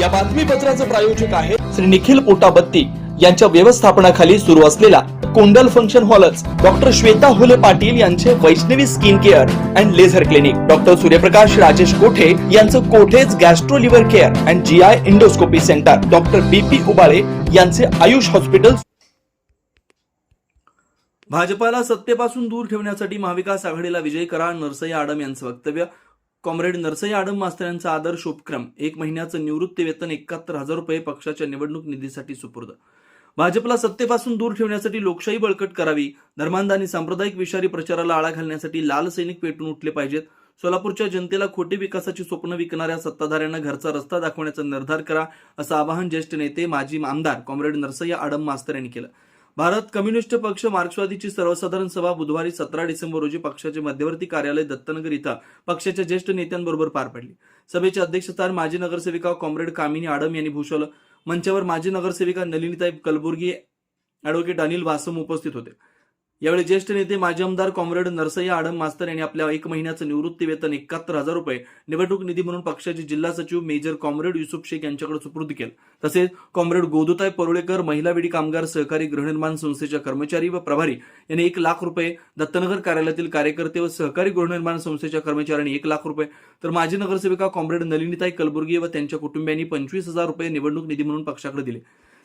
या बातमीपत्राचं प्रायोजक आहे श्री निखिल पोटाबत्ती. यांच्या व्यवस्थापनाखाली सुरू असलेला कोंडल फंक्शन हॉलच डॉक्टर श्वेता हुले पाटील यांचे Vaishnavi skin care and laser clinic. Doctor Suryaprakash Rajesh Kothe यांचं कोठेज gastro liver care and G I endoscopy centre. Doctor B P Ubale यांचे आयुष हॉस्पिटल. भाजपाला सत्तेपासून दूर ठेवण्यासाठी महाविकास आघाडीला विजय करा नरसय्या आडम यांचं वक्तव्य. कॉम्रेड नरसई आडम मास्तर यांचा आदर्श उपक्रम एक महिन्याचं निवृत्ती वेतन एकाहत्तर हजार रुपये पक्षाच्या निवडणूक निधीसाठी सुपूर्द. भाजपला सत्तेपासून दूर ठेवण्यासाठी लोकशाही बळकट करावी धर्मांध आणि सांप्रदायिक विषारी प्रचाराला आळा घालण्यासाठी लाल सैनिक पेटून उठले पाहिजेत. सोलापूरच्या जनतेला खोटी विकासाची स्वप्न विकणाऱ्या सत्ताधाऱ्यांना घरचा रस्ता दाखवण्याचा निर्धार करा असं आवाहन ज्येष्ठ नेते माजी आमदार कॉम्रेड नरसय्या आडम मास्तर यांनी केलं. भारत कम्युनिस्ट पक्ष मार्क्सवादीची सर्वसाधारण सभा बुधवारी सतरा डिसेंबर रोजी पक्षाचे मध्यवर्ती कार्यालय दत्तनगर इथं पक्षाच्या ज्येष्ठ नेत्यांबरोबर पार पडली. सभेचे अध्यक्षस्थान माजी नगरसेविका कॉम्रेड कामिनी आडम यांनी भूषवलं. मंचावर माजी नगरसेविका नलिनीताई कलबुर्गी ॲडव्होकेट अनिल वासम उपस्थित होते. यावेळी ज्येष्ठ नेते माजी आमदार कॉम्रेड नरसय्या आडम मास्तर यांनी आपल्या एक महिन्याचं निवृत्ती वेतन एकाहत्तर हजार रुपये निवडणूक निधी म्हणून पक्षाचे जिल्हा सचिव मेजर कॉम्रेड युसुफ शेख यांच्याकडे सुपूर्द केलं. तसेच कॉम्रेड गोदुताई परुळेकर महिला विडी कामगार सहकारी गृहनिर्माण संस्थेच्या कर्मचारी व प्रभारी यांनी एक लाख रुपये दत्तनगर कार्यालयातील कार्यकर्ते व सहकारी गृहनिर्माण संस्थेच्या कर्मचाऱ्यांनी एक लाख रुपये. तर माजी नगरसेविका कॉम्रेड नलिनीताई कलबुर्गी व त्यांच्या कुटुंबियांनी पंचवीस हजार रुपये निवडणूक निधी म्हणून पक्षाकडे दिले.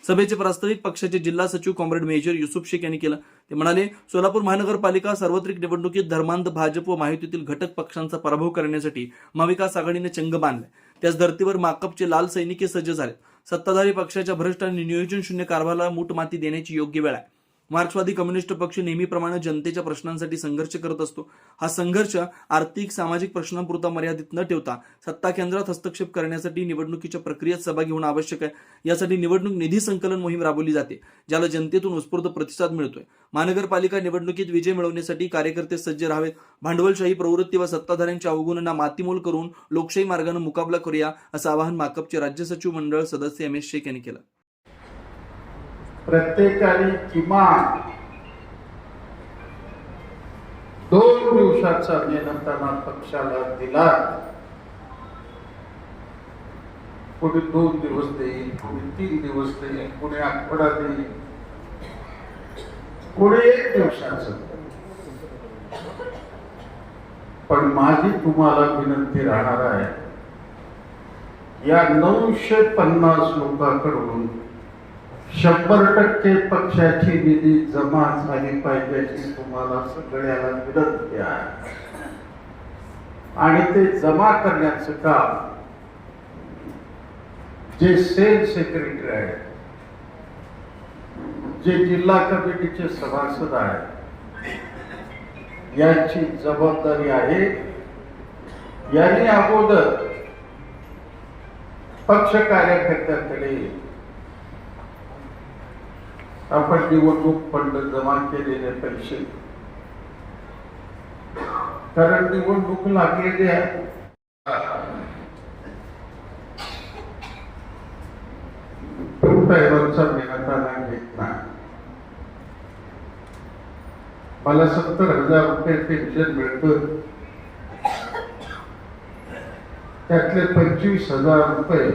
सभेचे प्रास्ताविक पक्षाचे जिल्हा सचिव कॉम्रेड मेजर युसुफ शेख यांनी केलं. ते म्हणाले सोलापूर महानगरपालिका सार्वत्रिक निवडणुकीत धर्मांध भाजप व माहितीतील घटक पक्षांचा पराभव करण्यासाठी महाविकास आघाडीने चंग बांधलाय. त्याच धर्तीवर माकपचे लाल सैनिकी सज्ज झाले सत्ताधारी पक्षाच्या भ्रष्ट आणि नियोजन शून्य कारभाराला मूठ माती देण्याची योग्य वेळ आहे. मार्क्सवादी कम्युनिस्ट पक्ष नेहमीप्रमाणे जनतेच्या प्रश्नांसाठी संघर्ष करत असतो. हा संघर्ष आर्थिक सामाजिक प्रश्नांपुरता मर्यादित न ठेवता सत्ता केंद्रात हस्तक्षेप करण्यासाठी निवडणुकीच्या प्रक्रियेत सहभागी होणं आवश्यक आहे. यासाठी निवडणूक निधी संकलन मोहीम राबवली जाते ज्याला जनतेतून उत्स्फूर्त प्रतिसाद मिळतोय. महानगरपालिका निवडणुकीत विजय मिळवण्यासाठी कार्यकर्ते सज्ज राहावेत. भांडवलशाही प्रवृत्ती व सत्ताधाऱ्यांच्या अवगुणांना मातीमोल करून लोकशाही मार्गाने मुकाबला करूया असं आवाहन माकपचे राज्य सचिव मंडळ सदस्य एम एस शेख यांनी केलं. प्रत्येकाने किमान दोन दिवसाचा नियंत्रणा पक्षाला दिला. कोणी दोन दिवस देईल कोणी तीन दिवस देईल कोणी आठवडा देईल. कोणी एक दिवसाच. पण माझी तुम्हाला विनंती राहणार आहे या नऊशे पन्नास लोकांकडून शंभर टक्के पक्षाची निधी जमा झाली पाहिजे अशी तुम्हाला सगळ्याला विनंती आहे. आणि ते जमा करण्याचं काम जे सेल सेक्रेटरी आहेत जे जिल्हा कमिटीचे सभासद आहेत यांची जबाबदारी आहे. यांनी अगोदर पक्ष कार्यकर्त्यांकडे आपण निवडणूक फंड जमा केलेले पैसे. कारण निवडणूक लागलेली आहे. रुपयावरचा मिळताना घेत नाही. मला सत्तर हजार रुपये पेन्शन मिळत. त्यातले पंचवीस हजार रुपये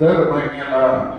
दर महिन्याला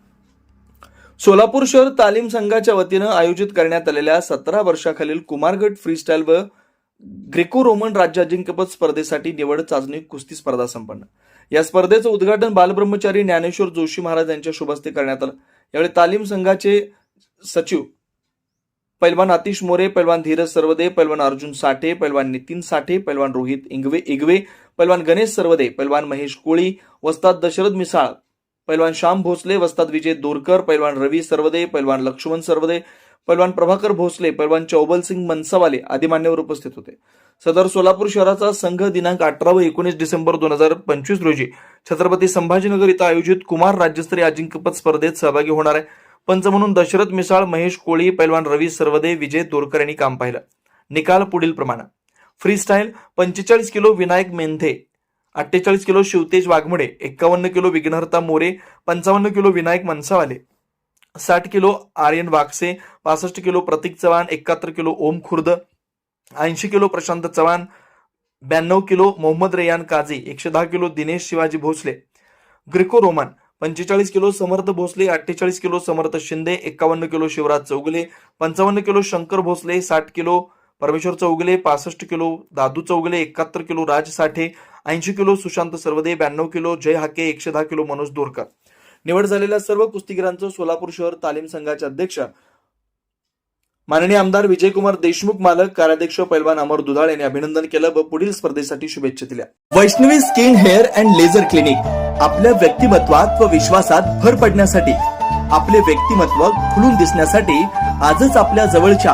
सोलापूर शहर तालीम संघाच्या वतीनं आयोजित करण्यात आलेल्या सतरा वर्षाखालील कुमारगट फ्रीस्टाईल व ग्रेको रोमन राज्य अजिंक्यपद स्पर्धेसाठी निवड चाचणी कुस्ती स्पर्धा संपन्न. या स्पर्धेचं उद्घाटन बालब्रह्मचारी ज्ञानेश्वर जोशी महाराज यांच्या शुभस्ते करण्यात आलं. यावेळी तालीम संघाचे सचिव पैलवान आतिश मोरे पैलवान धीरज सर्वदे पैलवान अर्जुन साठे पैलवान नितीन साठे पैलवान रोहित इंगवे इगवे पैलवान गणेश सर्वदे पैलवान महेश कोळी वस्ताद दशरथ मिसाळ पैलवान श्याम भोसले वस्ताद विजय दोरकर पैलवान रवी सर्वदे पैलवान लक्ष्मण सर्वदे पैलवान प्रभाकर भोसले पैलवान चौबल सिंग मनसावाले आदी मान्यवर उपस्थित होते. सदर सोलापूर शहराचा संघ दिनांक अठरा व एकोणीस डिसेंबर दोन हजार पंचवीस रोजी छत्रपती संभाजीनगर इथं आयोजित कुमार राज्यस्तरीय अजिंक्यपद स्पर्धेत सहभागी होणार आहे. पंच म्हणून दशरथ मिसाळ महेश कोळी पैलवान रवी सर्वदे विजय दोरकर यांनी काम पाहिलं. निकाल पुढील प्रमाणे. फ्री स्टाईल पंचेचाळीस किलो विनायक मेंधे अठ्ठेचाळीस किलो शिवतेज वाघमोडे एक्कावन्न किलो विघ्नहर्ता मोरे पंचावन्न किलो विनायक मनसावाले साठ किलो आर्यन वाघसे पासष्ट किलो प्रतीक चव्हाण एकाहत्तर किलो ओम खुर्द ऐंशी किलो प्रशांत चव्हाण ब्याण्णव किलो मोहम्मद रेयान काझी एकशे दहा kilo Dinesh Shivaji Bhosale Greco Roman पंचेचाळीस किलो समर्थ भोसले अठ्ठेचाळीस किलो समर्थ शिंदे एक्कावन्न किलो शिवराज चौगले पंचावन्न किलो शंकर भोसले साठ किलो परमेश्वर चौगले पासष्ट किलो दादू चौगले एकाहत्तर किलो राज साठे ऐंशी किलो सुशांत सर्वदे ब्याण्णव किलो जय हाके एकशे दहा किलो मनोज दोरकर. निवड झालेल्या सर्व कुस्तीगिरांचं सोलापूर शहर तालीम संघाचे अध्यक्ष माननीय आमदार विजयकुमार देशमुख मालक कार्याध्यक्ष पैलवान अमर दुधाळ यांनी अभिनंदन केलं व पुढील स्पर्धेसाठी शुभेच्छा दिल्या. Vaishnavi skin hair and laser clinic आपल्या व्यक्तिमत्वात व विश्वासात भर पडण्यासाठी आपले व्यक्तिमत्व खुलून दिसण्यासाठी आजच आपल्या जवळच्या